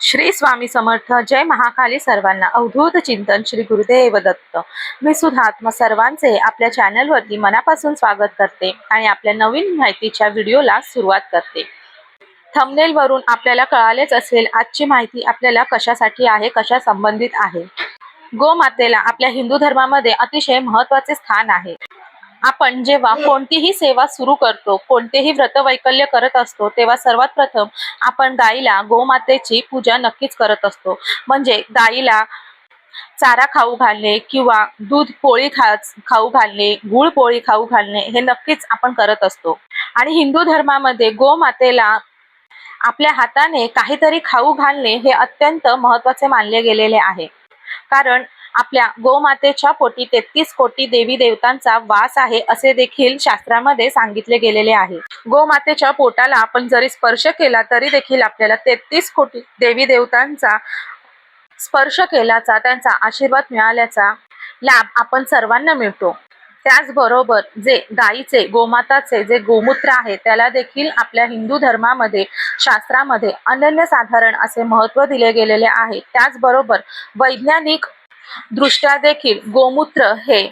श्री स्वामी समर्थ. जय महाकाली सर्वांना. अवधूत चिंतन श्री गुरुदेव दत्त. मी सुधात्म सर्वांचे आपल्या चॅनलवरती मनापासून स्वागत करते आणि आपल्या नवीन माहितीच्या व्हिडिओला सुरुवात करते. थंबनेल वरून आपल्याला कळालेच असेल आजची माहिती आपल्याला कशासाठी आहे कशा संबंधित आहे. गोमातेला आपल्या हिंदू धर्मामध्ये अतिशय महत्त्वाचे स्थान आहे. आपण जेव्हा कोणतीही सेवा सुरू करतो कोणतेही व्रतवैकल्य करत असतो तेव्हा सर्वात प्रथम आपण गाईला गोमातेची पूजा नक्कीच करत असतो. म्हणजे गाईला चारा खाऊ घालणे किंवा दूध पोळी खा खाऊ घालणे गुळ पोळी खाऊ घालणे हे नक्कीच आपण करत असतो. आणि हिंदू धर्मामध्ये गोमातेला आपल्या हाताने काहीतरी खाऊ घालणे हे अत्यंत महत्त्वाचे मानले गेलेले आहे. कारण आपल्या गोमातेच्या पोटी तेहतीस कोटी देवी देवतांचा वास आहे असे देखील शास्त्रामध्ये सांगितले गेलेले आहे. गोमातेच्या पोटाला आपण जरी स्पर्श केला तरी देखील आपल्याला तेहतीस कोटी देवी देवतांचा स्पर्श केल्याचा त्यांचा आशीर्वाद मिळाल्याचा लाभ आपण सर्वांना मिळतो. त्याचबरोबर जे गायीचे गोमाताचे जे गोमूत्र आहे त्याला देखील आपल्या हिंदू धर्मामध्ये शास्त्रामध्ये अनन्यसाधारण असे महत्त्व दिले गेलेले आहे. त्याचबरोबर वैज्ञानिक दृष्ट्या देखील गोमूत्र हे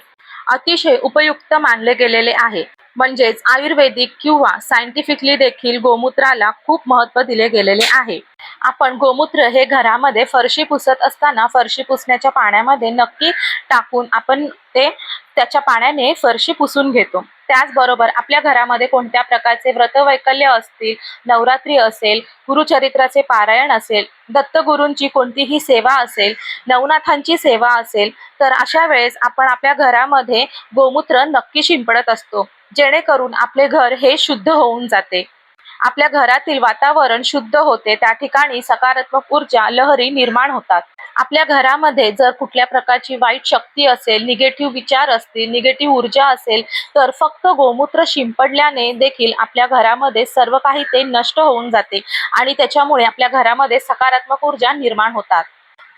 अतिशय उपयुक्त मानले गेलेले आहे. म्हणजेच आयुर्वेदिक किंवा सायंटिफिकली देखील गोमूत्राला खूप महत्त्व दिले गेलेले आहे. आपण गोमूत्र हे घरामध्ये फरशी पुसत असताना फरशी पुसण्याच्या पाण्यामध्ये नक्की टाकून आपण ते त्याच्या पाण्याने फरशी पुसून घेतो. त्याचबरोबर आपल्या घरामध्ये कोणत्या प्रकारचे व्रतवैकल्य असतील नवरात्री असेल गुरुचरित्राचे पारायण असेल दत्तगुरूंची कोणतीही सेवा असेल नवनाथांची सेवा असेल तर अशा वेळेस आपण आपल्या घरामध्ये गोमूत्र नक्की शिंपडत असतो जेणेकरून आपले घर हे शुद्ध होऊन जाते. आपल्या घरातील वातावरण शुद्ध होते त्या ठिकाणी सकारात्मक ऊर्जा लहरी निर्माण होतात. आपल्या घरामध्ये जर कुठल्या प्रकारची वाईट शक्ती असेल निगेटिव्ह विचार असतील निगेटिव्ह ऊर्जा असेल तर फक्त गोमूत्र शिंपडल्याने देखील आपल्या घरामध्ये सर्व काही ते नष्ट होऊन जाते आणि त्याच्यामुळे आपल्या घरामध्ये सकारात्मक ऊर्जा निर्माण होतात.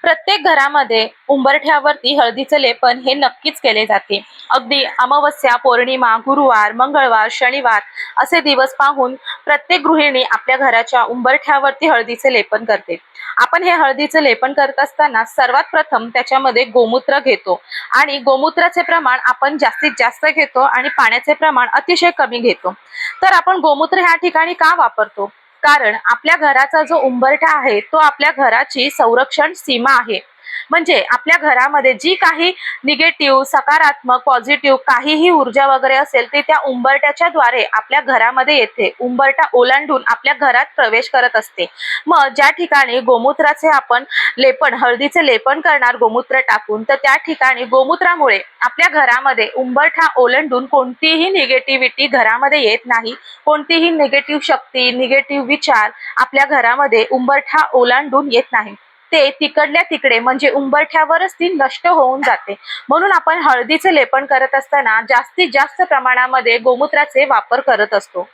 प्रत्येक घरामध्ये उंबरठ्यावरती हळदीचे लेपन हे नक्कीच केले जाते. अगदी अमावस्या पौर्णिमा गुरुवार मंगळवार शनिवार असे दिवस पाहून प्रत्येक गृहिणी आपल्या घराच्या उंबरठ्यावरती हळदीचे लेपन करते. आपण हे हळदीचे लेपन करत असताना सर्वात प्रथम त्याच्यामध्ये गोमूत्र घेतो आणि गोमूत्राचे प्रमाण आपण जास्तीत जास्त घेतो आणि पाण्याचे प्रमाण अतिशय कमी घेतो. तर आपण गोमूत्र ह्या ठिकाणी का वापरतो? कारण आपल्या घराचा जो उंबरठा आहे तो आपल्या घराची संरक्षण सीमा आहे. म्हणजे आपल्या घरामध्ये जी काही निगेटिव्ह सकारात्मक पॉझिटिव्ह काहीही ऊर्जा वगैरे असेल ते त्या उंबरट्याच्या द्वारे आपल्या घरामध्ये येते. उंबरटा ओलांडून आपल्या घरात प्रवेश करत असते. मग ज्या ठिकाणी गोमूत्राचे आपण लेपन हळदीचे लेपन करणार गोमूत्र टाकून तर त्या ठिकाणी गोमूत्रामुळे आपल्या घरामध्ये उंबरठा ओलांडून कोणतीही निगेटिव्हिटी घरामध्ये येत नाही. कोणतीही निगेटिव्ह शक्ती निगेटिव्ह विचार आपल्या घरामध्ये उंबरठा ओलांडून येत नाही. ते तिकडल्या तिकडे म्हणजे उंबरठ्यावरच ती नष्ट होऊन जाते. म्हणून आपण हळदीचे लेपन करत असताना जास्तीत जास्त प्रमाणामध्ये गोमूत्राचे वापर करत असतो.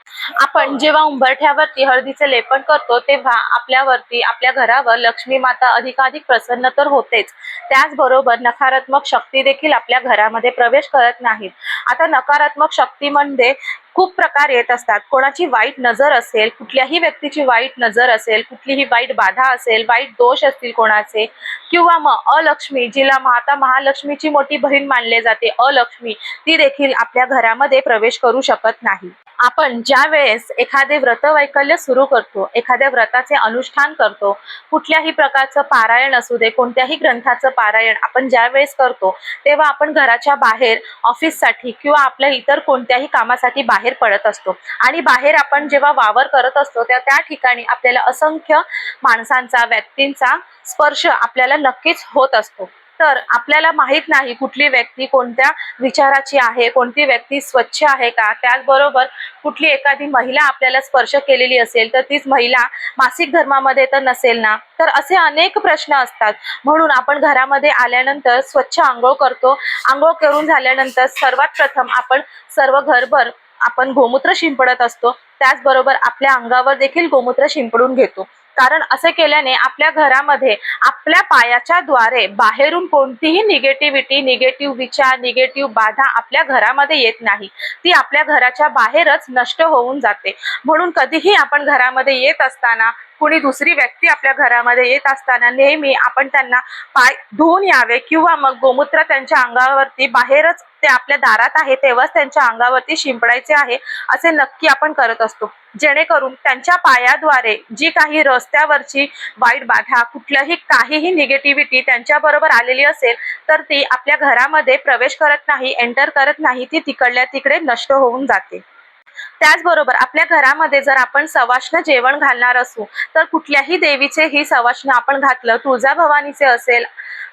आपण जेव्हा उंबरठ्यावरती हळदीचे लेपन करतो तेव्हा आपल्यावरती आपल्या घरावर लक्ष्मी माता अधिकाधिक प्रसन्न तर होतेच. त्याचबरोबर नकारात्मक शक्ती देखील आपल्या घरामध्ये प्रवेश करत नाहीत. आता नकारात्मक शक्ती म्हणजे खूप प्रकार येत असतात. कोणाची वाईट नजर असेल कुठल्याही व्यक्तीची वाईट नजर असेल कुठलीही वाईट बाधा असेल वाईट दोष असतील कोणाचे किंवा मग अलक्ष्मी जिला माता महालक्ष्मीची मोठी बहीण मानले जाते अलक्ष्मी ती देखील आपल्या घरामध्ये प्रवेश करू शकत नाही. आपण ज्या वेळेस एखादे व्रतवैकल्य सुरू करतो एखाद्या व्रताचे अनुष्ठान करतो कुठल्याही प्रकारचं पारायण असू दे कोणत्याही ग्रंथाचं पारायण आपण ज्या वेळेस करतो तेव्हा आपण घराच्या बाहेर ऑफिससाठी किंवा आपल्या इतर कोणत्याही कामासाठी बाहेर बाहेर पडत असतो. आणि बाहेर आपण जेव्हा वावर करत असतो त्या त्या ठिकाणी आपल्याला असंख्य माणसांचा व्यक्तींचा स्पर्श आपल्याला नक्कीच होत असतो. तर आपल्याला माहीत नाही कुठली व्यक्ती कोणत्या विचाराची आहे कोणती व्यक्ती स्वच्छ आहे का? त्याचबरोबर कुठली एखादी महिला आपल्याला स्पर्श केलेली असेल तर तीच महिला मासिक धर्मामध्ये तर नसेल ना? तर असे अनेक प्रश्न असतात. म्हणून आपण घरामध्ये आल्यानंतर स्वच्छ आंघोळ करतो. आंघोळ करून झाल्यानंतर सर्वात प्रथम आपण सर्व घरभर आपण गोमूत्र शिंपडत असतो त्याचबरोबर आपल्या अंगावर देखील गोमूत्र शिंपडून घेतो. कारण असे केल्याने आपल्या घरामध्ये आपल्या पायाच्या द्वारे बाहेरून कोणतीही निगेटिव्हिटी निगेटिव्ह विचार निगेटिव्ह बाधा आपल्या घरामध्ये येत नाही. ती आपल्या घराच्या बाहेरच नष्ट होऊन जाते. म्हणून कधीही आपण घरामध्ये येत असताना कुणी दुसरी व्यक्ती आपल्या घरामध्ये येत असताना नेहमी आपण त्यांना पाय धुवून यावे किंवा मग गोमूत्र त्यांच्या अंगावरती बाहेरच ते आपल्या दारात आहे तेव्हाच त्यांच्या अंगावरती शिंपडायचे आहे असे नक्की आपण करत असतो. जेणेकरून त्यांच्या पायाद्वारे जी काही रस्त्यावरची वाईट बाधा कुठल्याही काहीही निगेटिव्हिटी त्यांच्या बरोबर आलेली असेल तर ती आपल्या घरामध्ये प्रवेश करत नाही एंटर करत नाही ती तिकडल्या तिकडे नष्ट होऊन जाते. त्याचबरोबर आपल्या घरामध्ये जर आपण सवाष्ण जेवण घालणार असू तर कुठल्याही देवीचे ही सवाष्ण आपण घातलं तुळजाभवानीचे असेल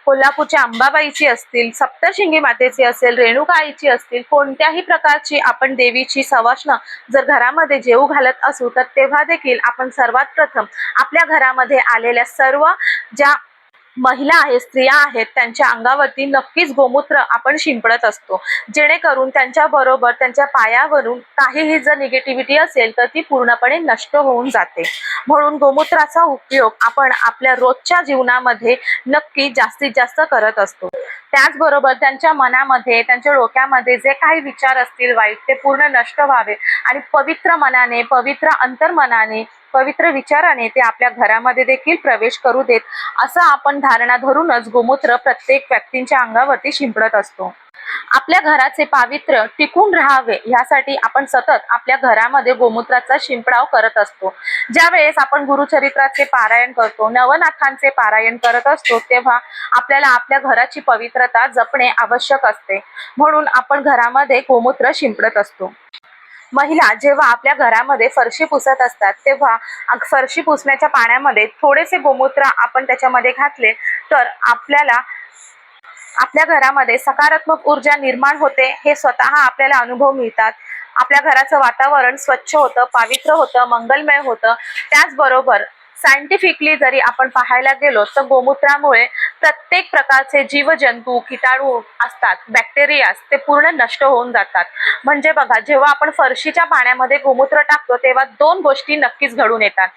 कोल्हापूरच्या अंबाबाईची असतील सप्तशिंगी मातेची असेल रेणुका आईची असतील कोणत्याही प्रकारची आपण देवीची सवाष्ण जर घरामध्ये जेऊ घालत असू तर तेव्हा देखील आपण सर्वात प्रथम आपल्या घरामध्ये आलेल्या सर्व ज्या महिला आहेत स्त्रिया आहेत त्यांच्या अंगावरती नक्कीच गोमूत्र आपण शिंपडत असतो. जेणेकरून त्यांच्या बरोबर त्यांच्या पायावरून काहीही जर निगेटिव्हिटी असेल तर ती पूर्णपणे नष्ट होऊन जाते. म्हणून गोमूत्राचा उपयोग आपण आपल्या रोजच्या जीवनामध्ये नक्की जास्तीत जास्त करत असतो. त्याचबरोबर त्यांच्या मनामध्ये त्यांच्या डोक्यामध्ये जे काही विचार असतील वाईट ते पूर्ण नष्ट व्हावे आणि पवित्र मनाने पवित्र अंतर्मनाने पवित्र विचाराने ते आपल्या घरामध्ये देखील प्रवेश करू देत असं आपण धारणा धरूनच गोमूत्र प्रत्येक व्यक्तींच्या अंगावरती शिंपडत असतो. आपल्या घराचे पावित्र्य टिकून राहावे यासाठी आपण सतत आपल्या घरामध्ये गोमूत्राचा शिंपडाव करत असतो. ज्या वेळेस आपण गुरुचरित्राचे पारायण करतो नवनाथांचे पारायण करत असतो तेव्हा आपल्याला आपल्या घराची पवित्रता जपणे आवश्यक असते. म्हणून आपण घरामध्ये गोमूत्र शिंपडत असतो. महिला जेव्हा आपल्या घरामध्ये फरशी पुसत असतात तेव्हा फरशी पुसण्याच्या पाण्यामध्ये थोडेसे गोमूत्र आपण त्याच्यामध्ये घातले तर आपल्याला आपल्या घरामध्ये सकारात्मक ऊर्जा निर्माण होते हे स्वतः आपल्याला अनुभव मिळतात. आपल्या घराचं वातावरण स्वच्छ होतं पावित्र होतं मंगलमय होतं. त्याचबरोबर सायंटिफिकली जरी आपण पाहायला गेलो तर गोमूत्रामुळे प्रत्येक प्रकारचे जीवजंतू किटाणू असतात बॅक्टेरियास ते पूर्ण नष्ट होऊन जातात. म्हणजे बघा जेव्हा आपण फरशीच्या पाण्यामध्ये गोमूत्र टाकतो तेव्हा दोन गोष्टी नक्कीच घडून येतात.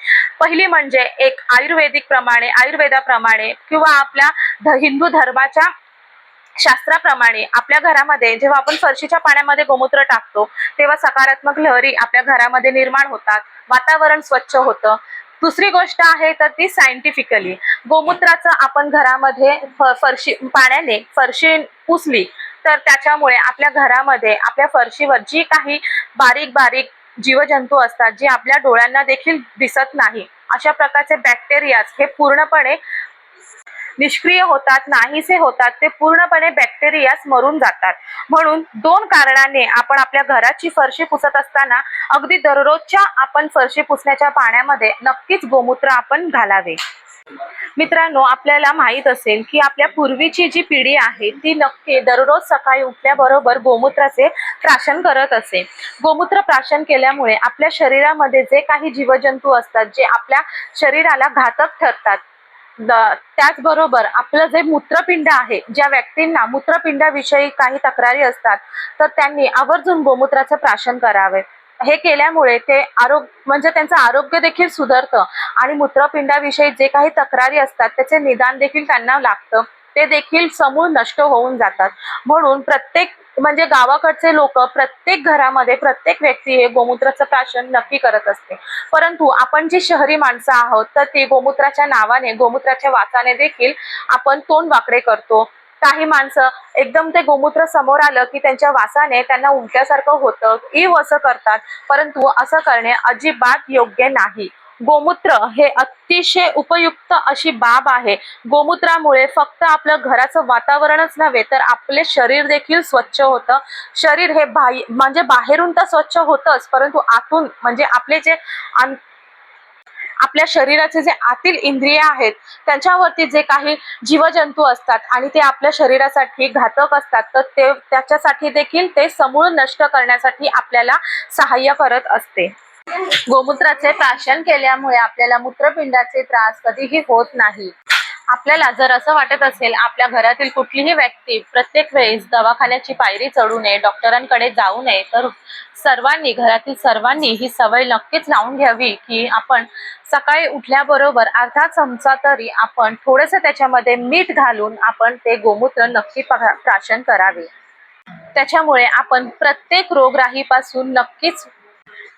पहिली म्हणजे एक आयुर्वेदिक प्रमाणे आयुर्वेदाप्रमाणे किंवा आपल्या हिंदू धर्माच्या शास्त्राप्रमाणे आपल्या घरामध्ये जेव्हा आपण फरशीच्या पाण्यामध्ये गोमूत्र टाकतो तेव्हा सकारात्मक लहरी आपल्या घरामध्ये निर्माण होतात वातावरण स्वच्छ होतं. दुसरी गोष्ट आहे तर ती सायंटिफिकली गोमूत्राचं आपण घरामध्ये फ- फरशी पाण्याने फरशी पुसली तर त्याच्यामुळे आपल्या घरामध्ये आपल्या फरशीवर जी काही बारीक बारीक जीवजंतू असतात जे आपल्या डोळ्यांना देखील दिसत नाही अशा प्रकारचे बॅक्टेरियाज हे पूर्णपणे निष्क्रिय होतात नाहीसे होतात ते पूर्णपणे बॅक्टेरियास मरून जातात. म्हणून दोन कारणाने आपण आपल्या घराची फरशी पुसत असताना अगदी दररोजच्या आपण फरशी पुसण्याच्या पाण्यामध्ये नक्कीच गोमूत्र आपण घालावे. मित्रांनो आपल्याला माहीत असेल की आपल्या पूर्वीची जी पिढी आहे ती नक्की दररोज सकाळी उठल्याबरोबर गोमूत्राचे प्राशन करत असे. गोमूत्र प्राशन केल्यामुळे आपल्या शरीरामध्ये जे काही जीवजंतू असतात जे आपल्या शरीराला घातक ठरतात त्याचबरोबर आपलं जे मूत्रपिंड आहे ज्या व्यक्तींना मूत्रपिंडाविषयी काही तक्रारी असतात तर त्यांनी आवर्जून गोमूत्राचं प्राशन करावे. हे केल्यामुळे ते आरोग्य म्हणजे त्यांचं आरोग्य देखील सुधारतं आणि मूत्रपिंडाविषयी जे काही तक्रारी असतात त्याचे निदान देखील त्यांना लागतं. ते देखील समूळ नष्ट होऊन जातात. म्हणून प्रत्येक म्हणजे गावाकडचे लोक प्रत्येक घरामध्ये प्रत्येक व्यक्ती हे गोमूत्राचं प्राशन नक्की करत असते. परंतु आपण जी शहरी माणसं आहोत तर ती गोमूत्राच्या नावाने गोमूत्राच्या वासाने देखील आपण तोंड वाकडे करतो. काही माणसं एकदम ते गोमूत्र समोर आलं की त्यांच्या वासाने त्यांना उलट्यासारखं होतं इव असं करतात. परंतु असं करणे अजिबात योग्य नाही. गोमूत्र हे अतिशय उपयुक्त अशी बाब आहे. गोमूत्रामुळे फक्त आपलं घराचं वातावरणच नव्हे तर आपले शरीर देखील स्वच्छ होतं. शरीर हे बाह्य म्हणजे बाहेरून तर स्वच्छ होतंच परंतु आतून म्हणजे आपले जे आपल्या शरीराचे जे आतील इंद्रिय आहेत त्यांच्यावरती जे काही जीवजंतू असतात आणि ते आपल्या शरीरासाठी घातक असतात तर ते त्याच्यासाठी देखील ते समूळ नष्ट करण्यासाठी आपल्याला सहाय्य करत असते. गोमूत्राचे प्राशन केल्यामुळे आपल्याला मूत्रपिंडाचे त्रास कधीही होत नाही. आपल्याला जर असं वाटत असेल आपल्या घरातील कुठलीही व्यक्ती प्रत्येक वेळेस दवाखान्याची पायरी चढू नये डॉक्टरांकडे जाऊ नये तर सर्वांनी घरातील सर्वांनी ही सवय नक्कीच लावून घ्यावी की आपण सकाळी उठल्याबरोबर अर्धा चमचा तरी आपण थोडंसं त्याच्यामध्ये मीठ घालून आपण ते गोमूत्र नक्की प्राशन करावे. त्याच्यामुळे आपण प्रत्येक रोगराईपासून नक्कीच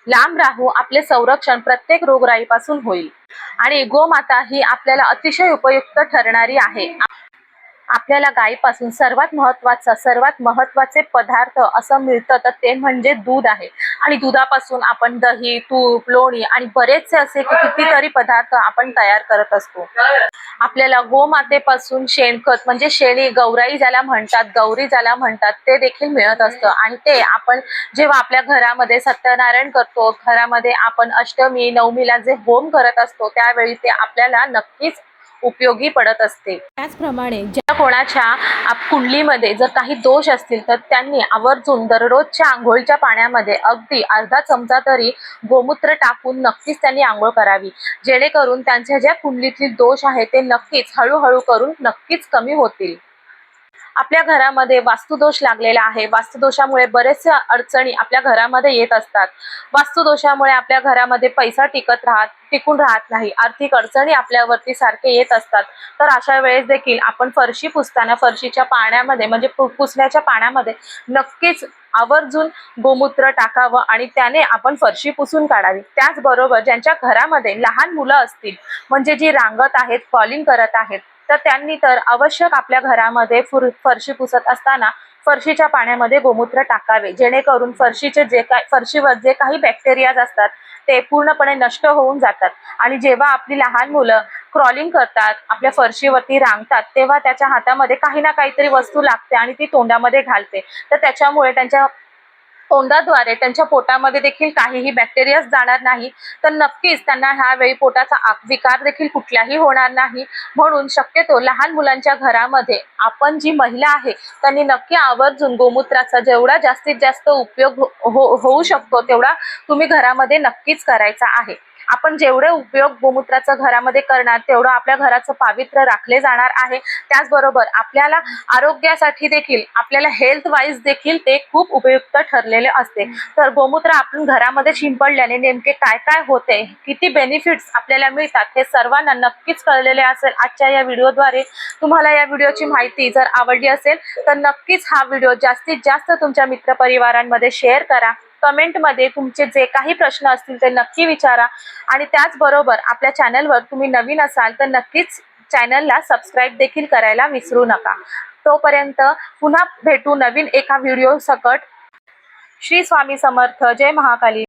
लांब राहू आपले संरक्षण प्रत्येक रोगराईपासून होईल. आणि गोमाता ही आपल्याला अतिशय उपयुक्त ठरणारी आहे. आपल्याला गायीपासून सर्वात महत्त्वाचा सर्वात महत्त्वाचे पदार्थ असं मिळतं तर ते म्हणजे दूध आहे. आणि दुधापासून आपण दही तूप लोणी आणि बरेचसे असे कितीतरी पदार्थ आपण तयार करत असतो. आपल्याला गोमातेपासून शेणखत म्हणजे शेणी गौराई ज्याला म्हणतात गौरी ज्याला म्हणतात ते देखील मिळत असतं. आणि ते आपण जेव्हा आपल्या घरामध्ये सत्यनारायण करतो घरामध्ये आपण अष्टमी नवमीला जे होम करत असतो त्यावेळी ते आपल्याला नक्कीच उपयोगी पडत असते. त्याचप्रमाणे ज्या कोणाच्या आप- कुंडलीमध्ये जर काही दोष असतील तर त्यांनी आवर्जून दररोजच्या आंघोळीच्या पाण्यामध्ये अगदी अर्धा चमचा तरी गोमूत्र टाकून नक्कीच त्यांनी आंघोळ करावी. जेणेकरून त्यांच्या ज्या कुंडलीतील दोष आहे ते नक्कीच हळूहळू करून नक्कीच कमी होतील. आपल्या घरामध्ये वास्तुदोष लागलेला आहे. वास्तुदोषामुळे बरेचसे अडचणी आपल्या घरामध्ये येत असतात. वास्तुदोषामुळे आपल्या घरामध्ये पैसा टिकत राहत टिकून राहत नाही. आर्थिक अडचणी आपल्यावरती सारखे येत असतात. तर अशा वेळेस देखील आपण फरशी पुसताना फरशीच्या पाण्यामध्ये म्हणजे पुसण्याच्या पाण्यामध्ये नक्कीच आवर्जून गोमूत्र टाकावं आणि त्याने आपण फरशी पुसून काढावी. त्याचबरोबर ज्यांच्या घरामध्ये लहान मुलं असतील म्हणजे जी रांगत आहेत कॉलिंग करत आहेत तर त्यांनी तर आवश्यक आपल्या घरामध्ये फुर फरशी पुसत असताना फरशीच्या पाण्यामध्ये गोमूत्र टाकावे जेणेकरून फरशीचे जे काय फरशीवर जे काही बॅक्टेरियाज असतात ते पूर्णपणे नष्ट होऊन जातात. आणि जेव्हा आपली लहान मुलं क्रॉलिंग करतात आपल्या फरशीवरती रांगतात तेव्हा त्याच्या हातामध्ये काही ना काहीतरी वस्तू लागते आणि ती तोंडामध्ये घालते. तर त्याच्यामुळे त्यांच्या तोंडाद्वारे त्यांच्या पोटामध्ये देखील काहीही बॅक्टेरियास जाणार नाही तर नक्कीच त्यांना ह्यावेळी पोटाचा विकार देखील कुठल्याही होणार नाही. म्हणून शक्यतो लहान मुलांच्या घरामध्ये आपण जी महिला आहे त्यांनी नक्की आवर्जून गोमूत्राचा जेवढा जास्तीत जास्त उपयोग हो- हो होऊ शकतो तेवढा तुम्ही घरामध्ये नक्कीच करायचा आहे. आपण जेवढे उपयोग गोमूत्राचा घरामध्ये करणार तेवढं आपल्या घराचं पावित्र्य राखले जाणार आहे. त्याचबरोबर आपल्याला आरोग्यासाठी देखील आपल्याला हेल्थ वाईज देखील ते खूप उपयुक्त ठरलेले असते. तर गोमूत्र आपण घरामध्ये शिंपडल्याने नेमके काय काय होते किती बेनिफिट्स आपल्याला मिळतात हे सर्वांना नक्कीच कळलेले असेल आजच्या या व्हिडिओद्वारे. तुम्हाला या व्हिडिओची माहिती जर आवडली असेल तर नक्कीच हा व्हिडिओ जास्तीत जास्त तुमच्या मित्रपरिवारांमध्ये शेअर करा. कमेंटमध्ये तुमचे जे काही प्रश्न असतील ते नक्की विचारा. आणि त्याचबरोबर आपल्या चॅनलवर तुम्ही नवीन असाल तर नक्कीच चॅनलला सबस्क्राईब देखील करायला विसरू नका. तोपर्यंत पुन्हा भेटू नवीन एका व्हिडिओ सकट श्री स्वामी समर्थ. जय महाकाली.